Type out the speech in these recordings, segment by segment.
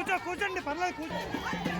కూర్చో కూర్చోండి పర్లేదు కూర్చో.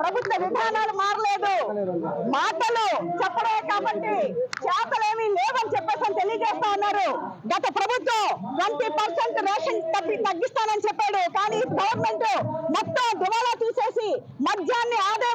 ప్రభుత్వ విధానాలు మారలేదు. మాటలు చెప్పడే కాబట్టి చేతలేమీ లేవని చెప్పేసి తెలియజేస్తా ఉన్నారు. గత ప్రభుత్వం ట్వంటీ పర్సెంట్ రేషన్ తగ్గి తగ్గిస్తానని చెప్పాడు. కానీ గవర్నమెంట్ మొత్తం దివాలా తీసేసి మద్యాన్ని ఆదాయ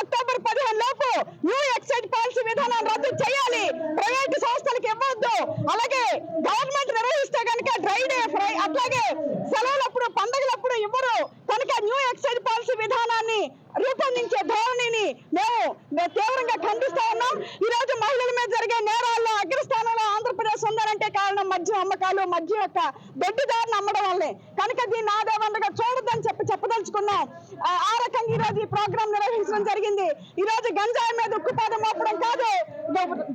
అక్టోబర్ పదిహేను కారణం మద్యం అమ్మకాలు మద్యం యొక్క దొడ్డిదారిని అమ్మడం వల్లే. కనుక దీన్ని ఆదాయ చూడదని చెప్పి చెప్పదలుచుకున్నాం ఆ రకంగా ఈరోజు ఈ ప్రోగ్రాం నిర్వహించడం జరిగింది. ఈ రోజు గంజాయి మీద ఉక్కుపాదం మోపడం కాదు.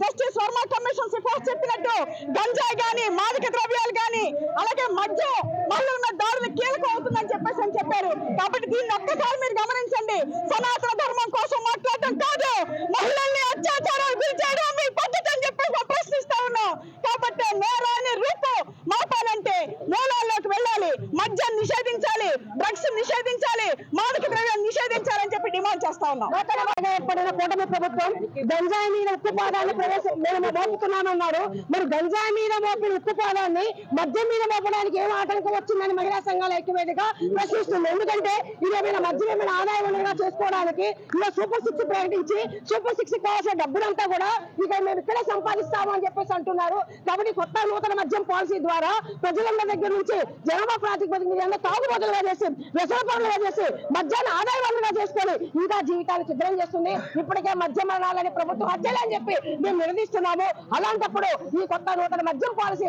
జస్టిస్ వర్మ కమిషన్ సిఫార్సు చెప్పినట్టు గంజాయి గాని మాదక ద్రవ్యాలు గాని అలాగే మద్యం మహిళల మీద దాడులు కీలకం అవుతుందని చెప్పేసి అని చెప్పారు. కాబట్టి దీన్ని ఒక్కసారి మీరు గమనించండి సనాతన ధర్మం కోసం మాట్లాడటం కాదు మహిళల్ని అత్యాచారాలు గురి చేయడం మీ పద్ధతి అని చెప్పేసి ప్రశ్నిస్తా ఉన్నాం కాబట్టి నేరాన్ని రూపు మాపాలంటే మూలాల్లోకి వెళ్ళాలి మద్యం నిషేధించాలి డ్రగ్స్ నిషేధించాలి మాదక ద్రవ్యాలు నిషేధించాలని చెప్పి డిమాండ్ చేస్తా ఉన్నాం ఏర్పడిన కూటమి ప్రభుత్వం గంజాయి మీద ఉక్కుపాదాన్ని ప్రవేశ మేము మోపుతున్నామన్నారు. మరి గంజాయి మీద మోపిన ఉక్కుపాదాన్ని మద్యం మీద మోపడానికి ఏం ఆటంకం వచ్చిందని మహిళా సంఘాల ఐక్యవేదిగా ప్రశ్నిస్తుంది. ఎందుకంటే ఇది ఏమైనా మద్యం ఏమైనా ఆదాయ వనరుగా చేసుకోవడానికి? ఇలా సూపర్ సిక్స్ ప్రకటించి సూపర్ సిక్స్ కావాల్సిన డబ్బులంతా కూడా ఇక మేము ఇక్కడే సంపాదిస్తాము అని చెప్పేసి అంటున్నారు. కాబట్టి కొత్త నూతన మద్యం పాలసీ ద్వారా ప్రజలందరి దగ్గర నుంచి జనాభా ప్రాతిపదిక మీద తాగుబోతులుగా చేసి వ్యసన పనులుగా చేసి మద్యాన్ని ఆదాయ చేసుకొని ఇంకా జీవితాలు సిద్ధం చేస్తుంది. ఇప్పటికే మద్య మరణాలని ప్రభుత్వం హత్యలే అని చెప్పి మేము నిలదీస్తున్నాము అలాంటప్పుడు ఈ కొత్త నూతన మద్యం పాలసీ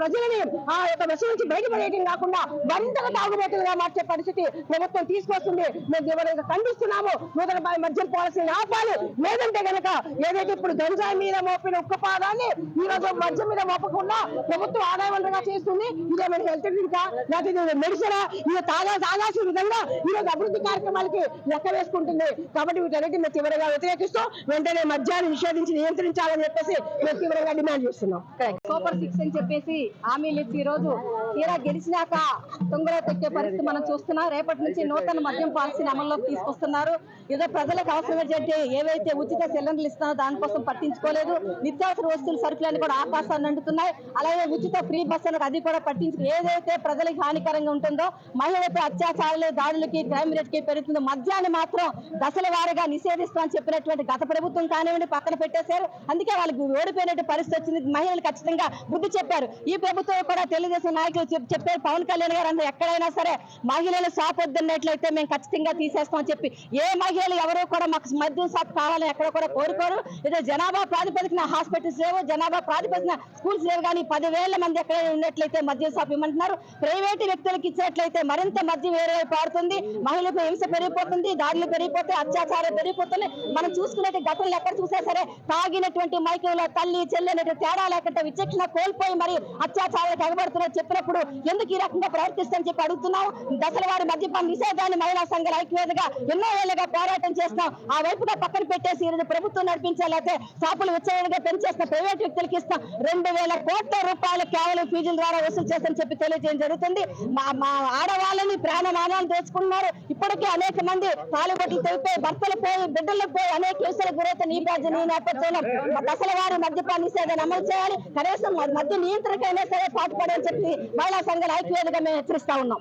ప్రజలని ఆ యొక్క దశ నుంచి బయటపడేయడం కాకుండా మరింతగా తాగుబోతులుగా మార్చే పరిస్థితి ప్రభుత్వం తీసుకొస్తుంది. మేము తీవ్రంగా ఖండిస్తున్నాము. నూతన మద్యం పాలసీని ఆపాలి. లేదంటే కనుక ఏదైతే ఇప్పుడు గంజాయి మీద మోపిన ఒక్క పాదాన్ని ఈ రోజు మద్యం మీద మోపకుండా ప్రభుత్వం ఆదాయ వనరుగా చేస్తుంది. ఇదేమైనా హెల్త్ డ్రింకా లేకపోతే మెడిసినా? ఇది తాగా తాగాల్సిన విధంగా ఈ రోజు అభివృద్ధి కార్యక్రమాలకి లెక్క వేసుకుంటుంది. కాబట్టి వీటన్నిటి మేము తీవ్రంగా వ్యతిరేకిస్తూ వెంటనే మద్యాన్ని నిషేధించి నియంత్రించాలని చెప్పేసి మేము తీవ్రంగా డిమాండ్ చేస్తున్నాం. సూపర్ సిక్స్ అని చెప్పేసి హామీలు ఇచ్చి ఈ రోజు తీరా గెలిచినాక తొంగలో తొక్కే పరిస్థితి మనం చూస్తున్నాం. రేపటి నుంచి నూతన మద్యం పాలసీని అమల్లోకి తీసుకొస్తున్నారు. ఏదో ప్రజలకు అవసరమైనటువంటి ఏవైతే ఉచిత సిలిండర్లు ఇస్తున్నారో దానికోసం పట్టించుకోలేదు. నిత్యావసర వస్తువులు సరుకులన్నీ కూడా ఆకాశాన్ని అంటున్నాయి అలాగే ఉచిత ఫ్రీ బస్ అనేది అది కూడా పట్టించుకు ఏదైతే ప్రజలకు హానికరంగా ఉంటుందో మహిళలపై అత్యాచారాలు దాడులకి క్రైమ్ రేట్కి పెరుగుతుందో మద్యాన్ని మాత్రం దశల వారీగా నిషేధిస్తామని చెప్పినటువంటి గత ప్రభుత్వం కానివ్వండి పక్కన పెట్టేశారు. అందుకే వాళ్ళకి ఓడిపోయినట్టు పరిస్థితి వచ్చింది. మహిళలు ఖచ్చితంగా బుద్ధి చెప్పారు. ఈ ప్రభుత్వం కూడా తెలుగుదేశం నాయకులు చెప్పారు పవన్ కళ్యాణ్ గారు అందరూ ఎక్కడైనా సరే మహిళలు షాప్ మేము ఖచ్చితంగా తీసేస్తామని చెప్పి ఏ మహిళలు ఎవరు కూడా మాకు మద్యం షాప్ కావాలని ఎక్కడ కూడా కోరుకోరు. ఇదే జనాభా ప్రాతిపదికన హాస్పిటల్స్ లేవు జనాభా ప్రాతిపదికన స్కూల్స్ లేవు. కానీ పదివేల మంది ఎక్కడైనా ఉన్నట్లయితే మద్యం షాప్ ఇవ్వమంటున్నారు ప్రైవేటు వ్యక్తులకు ఇచ్చేట్లయితే మరింత మద్యం వేరే పాడుతుంది మహిళలకు హింస పెరిగిపోతుంది. దాడులు పెరిగిపోతాయి అత్యాచారాలు పెరిగిపోతున్నాయి మనం చూసుకున్నట్టు గతంలో ఎక్కడ చూసినా సరే తాగినటువంటి మైకంలో తల్లి చెల్లెనట్టు తేడా లేకుండా విచక్షణ కోల్పోయి మరి అత్యాచారాలకు ఎగబడుతున్నారు చెప్పినప్పుడు ఎందుకు ఈ రకంగా ప్రవర్తిస్తామని చెప్పి అడుగుతున్నాం. దశల వారి మద్యపాన నిషేధాన్ని మహిళా సంఘాల ఐక్యవేదిగా ఎన్నో ఏళ్ళుగా పోరాటం చేస్తాం ఆ వైపుగా పక్కన పెట్టేసి ఈరోజు ప్రభుత్వం నడిపించాలైతే షాపులు విచ్చలవిడిగా పెంచేసిన ప్రైవేట్ వ్యక్తులకు ఇస్తాం. రెండు వేల కోట్ల రూపాయలు కేవలం ఫీజుల ద్వారా వసూలు చేస్తామని చెప్పి తెలియజేయడం జరుగుతుంది. మా మా ఆడవాళ్ళని ప్రాణమానాలు తెచ్చుకున్నారు ఇప్పటికే అనేక మంది తాలిబొట్లు తెగిపోయి భర్తలు పోయి బిడ్డలకు పోయి అనేక కేసులకు గురైతే ఈ బాధ్యత ఈ నేపథ్యంలో దశల వారి మద్యపాన నిషేధాన్ని అమలు చేయాలి. కనీసం మద్య నియంత్రణకైనా సరే పాటుపడని చెప్పి మహిళా సంఘాల ఐక్యవేదిగా మేము హెచ్చరిస్తా ఉన్నాం.